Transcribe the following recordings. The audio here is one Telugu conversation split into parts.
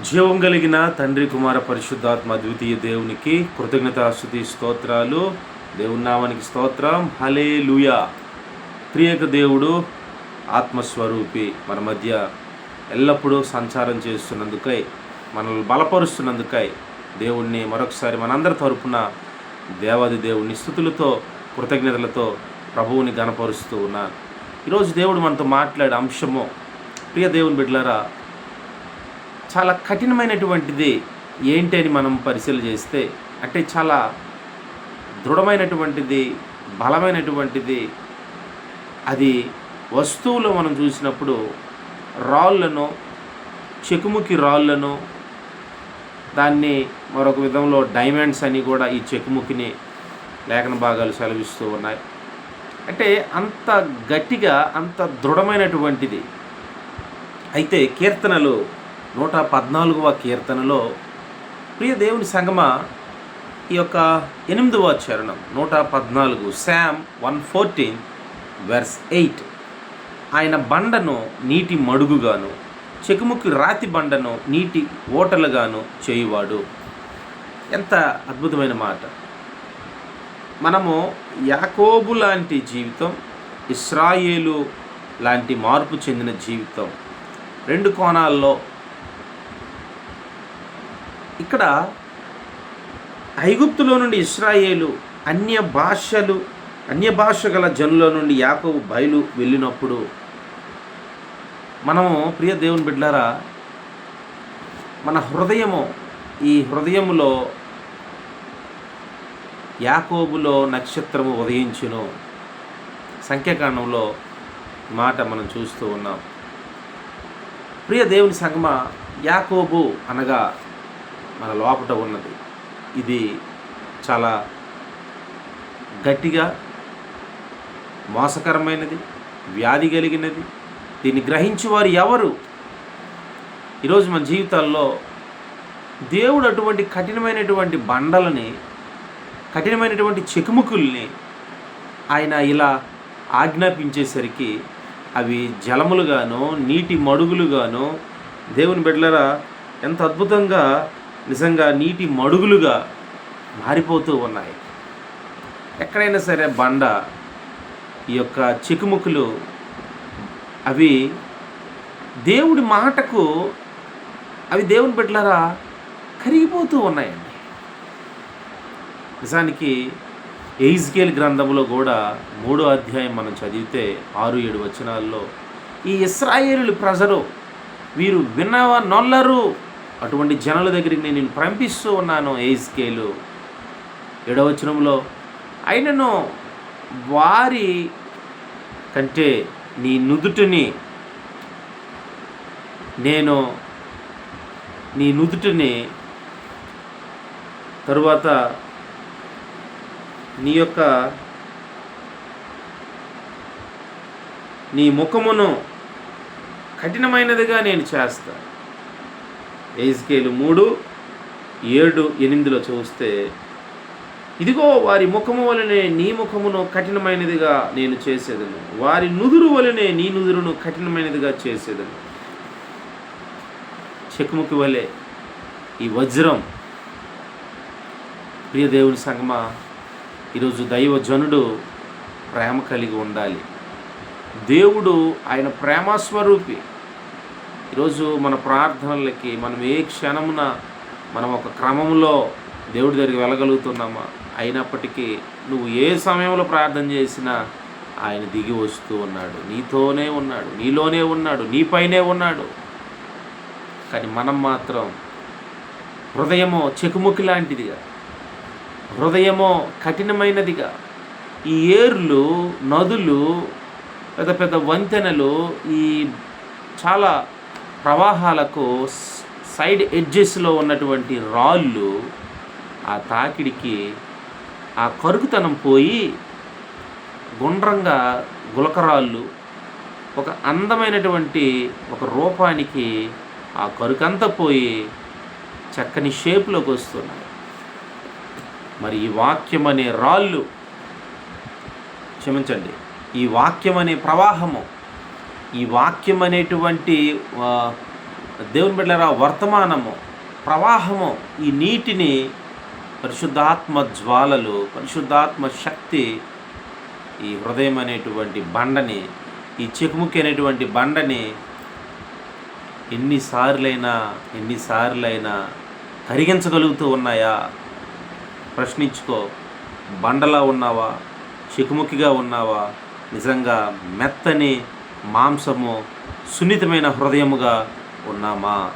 జీవం కలిగిన తండ్రి కుమార పరిశుద్ధాత్మ ద్వితీయ దేవునికి కృతజ్ఞతాస్తుతి స్తోత్రాలు. దేవునామానికి స్తోత్రం. హలే లూయా ప్రియక దేవుడు ఆత్మస్వరూపి. మన మధ్య ఎల్లప్పుడూ సంచారం చేస్తున్నందుకై మనల్ని బలపరుస్తున్నందుకై దేవుణ్ణి మరొకసారి మనందరి తరపున దేవాది దేవుని స్థుతులతో కృతజ్ఞతలతో ప్రభువుని గనపరుస్తూ ఉన్నాను. ఈరోజు దేవుడు మనతో మాట్లాడే అంశము ప్రియ దేవుని బిడ్డలారా చాలా కఠినమైనటువంటిది ఏంటి అని మనం పరిశీలన చేస్తే అంటే చాలా దృఢమైనటువంటిది బలమైనటువంటిది అది వస్తువులు మనం చూసినప్పుడు రాళ్ళను చెకుముకి రాళ్ళను దాన్ని మరొక విధంలో డైమండ్స్ అని కూడా ఈ చెక్కుముకిని లేఖన భాగాలు సెలవిస్తూ ఉన్నాయి. అంటే అంత గట్టిగా అంత దృఢమైనటువంటిది. అయితే కీర్తనలు నూట పద్నాలుగవ కీర్తనలో ప్రియ దేవుని సంగమ ఈ యొక్క ఎనిమిదవ చరణం నూట పద్నాలుగు psalm one fourteen verse eight. ఆయన బండను నీటి మడుగుగాను చెకుముకి రాతి బండను నీటి ఓటలుగాను చేయువాడు. ఎంత అద్భుతమైన మాట. మనము యాకోబు లాంటి జీవితం ఇస్రాయేలు లాంటి మార్పు చెందిన జీవితం రెండు కోణాల్లో ఇక్కడ ఐగుప్తులో నుండి ఇస్రాయేలు అన్య భాషలు అన్య భాష గల జనుల నుండి యాకోబు బయలు వెళ్ళినప్పుడు మనము ప్రియ దేవుని బిడ్డారా మన హృదయము ఈ హృదయములో యాకోబులో నక్షత్రము ఉదయించును. సంఖ్యాకాండంలో మాట మనం చూస్తూ ఉన్నాం. ప్రియ దేవుని సంగమ యాకోబు అనగా మన లోపట ఉన్నది. ఇది చాలా గట్టిగా మోసకరమైనది వ్యాధి కలిగినది. దీన్ని గ్రహించేవారు ఎవరు? ఈరోజు మన జీవితాల్లో దేవుడు అటువంటి కఠినమైనటువంటి బండలని కఠినమైనటువంటి చెకుముకుల్ని ఆయన ఇలా ఆజ్ఞాపించేసరికి అవి జలములుగాను నీటి మడుగులుగాను దేవుని బిడ్డలరా ఎంత అద్భుతంగా నిజంగా నీటి మడుగులుగా మారిపోతూ ఉన్నాయి. ఎక్కడైనా సరే బండ ఈ యొక్క చికుముకులు అవి దేవుడి మాటకు అవి దేవుని బిడ్డలరా కరిగిపోతూ ఉన్నాయండి. నిజానికి ఎయిజ్కేల్ గ్రంథంలో కూడా మూడో అధ్యాయం మనం చదివితే ఆరు ఏడు వచనాల్లో ఈ ఇస్రాయేలు ప్రజలు వీరు విన్నవ నొల్లరు అటువంటి జనుల దగ్గరికి నేను పంపిస్తూ ఉన్నాను ఎయిజ్కేలు ఏడవ వచనంలో. అయినను వారి కంటే నీ నుదుటిని నేను నీ నుదుటిని తరువాత నీ యొక్క నీ ముఖమును కఠినమైనదిగా నేను చేస్తాను. ఏజ్కేలు మూడు ఏడు ఎనిమిదిలో చూస్తే ఇదిగో వారి ముఖము వలనే నీ ముఖమును కఠినమైనదిగా నేను చేసేదను. వారి నుదురు వలనే నీ నుదురును కఠినమైనదిగా చేసేదను. చెక్కుముకి వలె ఈ వజ్రం. ప్రియ దేవుని ఈరోజు దైవ జనుడు ప్రేమ కలిగి ఉండాలి. దేవుడు ఆయన ప్రేమస్వరూపి ఈరోజు మన ప్రార్థనలకి మనం ఏ క్షణమున మనం ఒక క్రమంలో దేవుడి దగ్గరికి వెళ్ళగలుగుతున్నామా? అయినప్పటికీ నువ్వు ఏ సమయంలో ప్రార్థన చేసినా ఆయన దిగి వస్తూ ఉన్నాడు. నీతోనే ఉన్నాడు. నీలోనే ఉన్నాడు. నీపైనే ఉన్నాడు. కానీ మనం మాత్రం హృదయమో చెకుముకి లాంటిదిగా హృదయమో కఠినమైనదిగా ఈ ఏర్లు నదులు పెద్ద పెద్ద వంతెనలు ఈ చాలా ప్రవాహాలకు సైడ్ ఎడ్జెస్లో ఉన్నటువంటి రాళ్ళు ఆ తాకిడికి ఆ కరుకుతనం పోయి గుండ్రంగా గులకరాళ్ళు ఒక అందమైనటువంటి ఒక రూపానికి ఆ కరుకంతా పోయి చక్కని షేప్లోకి వస్తున్నాయి. మరి ఈ వాక్యం అనే రాళ్ళు. క్షమించండి. ఈ వాక్యం అనే ప్రవాహము. ఈ వాక్యం అనేటువంటి దేవుని బిడ్డలారా వర్తమానము ప్రవాహము ఈ నీటిని పరిశుద్ధాత్మ జ్వాలలు పరిశుద్ధాత్మ శక్తి ఈ హృదయం అనేటువంటి బండని ఈ చెకుముకి అనేటువంటి బండని ఎన్నిసార్లైనా ఎన్నిసార్లైనా కరిగించగలుగుతూ ఉన్నాయా? ప్రశ్నించుకో. బండలా ఉన్నావా? చికుముకిగా ఉన్నావా? నిజంగా మెత్తని మాంసము సున్నితమైన హృదయముగా ఉన్నామా?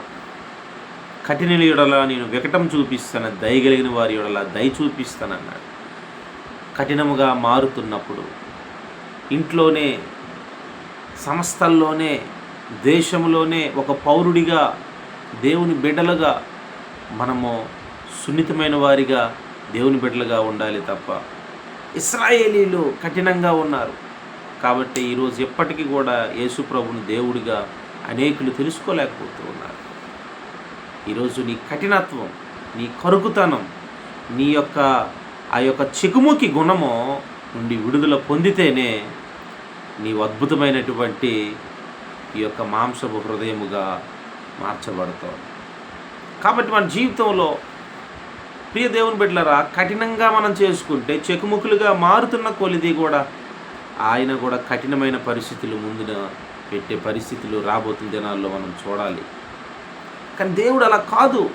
కఠిన యొడల నేను వికటం చూపిస్తాను దయగలిగిన వారి యొడల దయ చూపిస్తానన్నాడు. కఠినముగా మారుతున్నప్పుడు ఇంట్లోనే సంస్థల్లోనే దేశంలోనే ఒక పౌరుడిగా దేవుని బిడ్డలుగా మనము సున్నితమైన వారిగా దేవుని బిడ్డలుగా ఉండాలి తప్ప ఇస్రాయేలీలు కఠినంగా ఉన్నారు. కాబట్టి ఈరోజు ఎప్పటికీ కూడా యేసుప్రభుని దేవుడిగా అనేకులు తెలుసుకోలేకపోతూ ఉన్నారు ఈరోజు నీ కఠినత్వం నీ కరుకుతనం నీ యొక్క ఆ యొక్క చికుముకి గుణము నుండి విడుదల పొందితేనే నీవు అద్భుతమైనటువంటి ఈ యొక్క మాంసపు హృదయముగా మార్చబడతావు. కాబట్టి మన జీవితంలో ప్రియ దేవుని బిడ్డలరా కఠినంగా మనం చేసుకుంటే చెకుముకులుగా మారుతున్న కొలిది కూడా ఆయన కూడా కఠినమైన పరిస్థితులు ముందున పెట్టే పరిస్థితులు రాబోతున్న దినాల్లో మనం చూడాలి. కానీ దేవుడు అలా కాదు.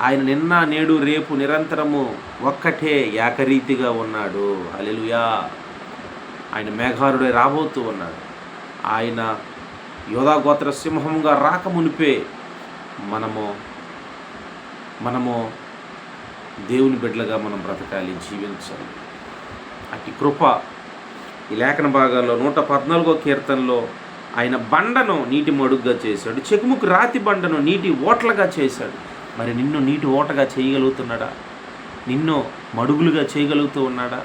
ఆయన నిన్న నేడు రేపు నిరంతరము ఒక్కటే ఏకరీతిగా ఉన్నాడు. అలెలుయా ఆయన మేఘారుడే రాబోతూ ఉన్నాడు. ఆయన యోధాగోత్ర సింహంగా రాకమునిపే మనము మనము దేవుని బిడ్డలుగా మనం బ్రతకాలి జీవించాలి. అట్టి కృప ఈ లేఖన భాగాల్లో నూట పద్నాలుగో కీర్తనలో ఆయన బండను నీటి మడుగ్గా చేశాడు. చెకుముకు రాతి బండను నీటి ఓట్లగా చేశాడు. మరి నిన్ను నీటి ఓటగా చేయగలుగుతున్నాడా? నిన్ను మడుగులుగా చేయగలుగుతూ ఉన్నాడా?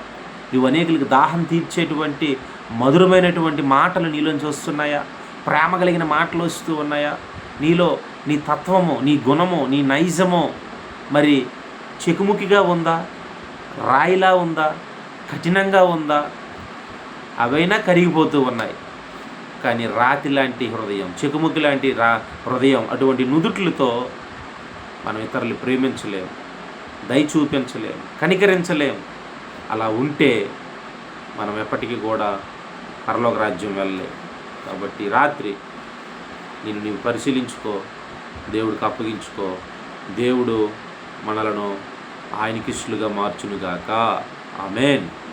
నువ్వు అనేకులకు దాహం తీర్చేటువంటి మధురమైనటువంటి మాటలు నీలోంచి వస్తున్నాయా ప్రేమ కలిగిన మాటలు వస్తూ ఉన్నాయా? నీలో నీ తత్వము నీ గుణము నీ నైజమో మరి చెకుముకిగా ఉందా? రాయిలా ఉందా? కఠినంగా ఉందా? అవైనా కరిగిపోతూ ఉన్నాయి. కానీ రాతి లాంటి హృదయం చెకుముకి లాంటి రా హృదయం అటువంటి నుదుట్లతో మనం ఇతరులు ప్రేమించలేం దయ చూపించలేం కనికరించలేం అలా ఉంటే మనం ఎప్పటికీ కూడా పరలోక రాజ్యం వెళ్ళలేం. కాబట్టి రాత్రి నేను నీవు పరిశీలించుకో దేవుడికి అప్పగించుకో. దేవుడు మనలను ఆయనకిష్టులుగా మార్చునుగాక. ఆమెన్.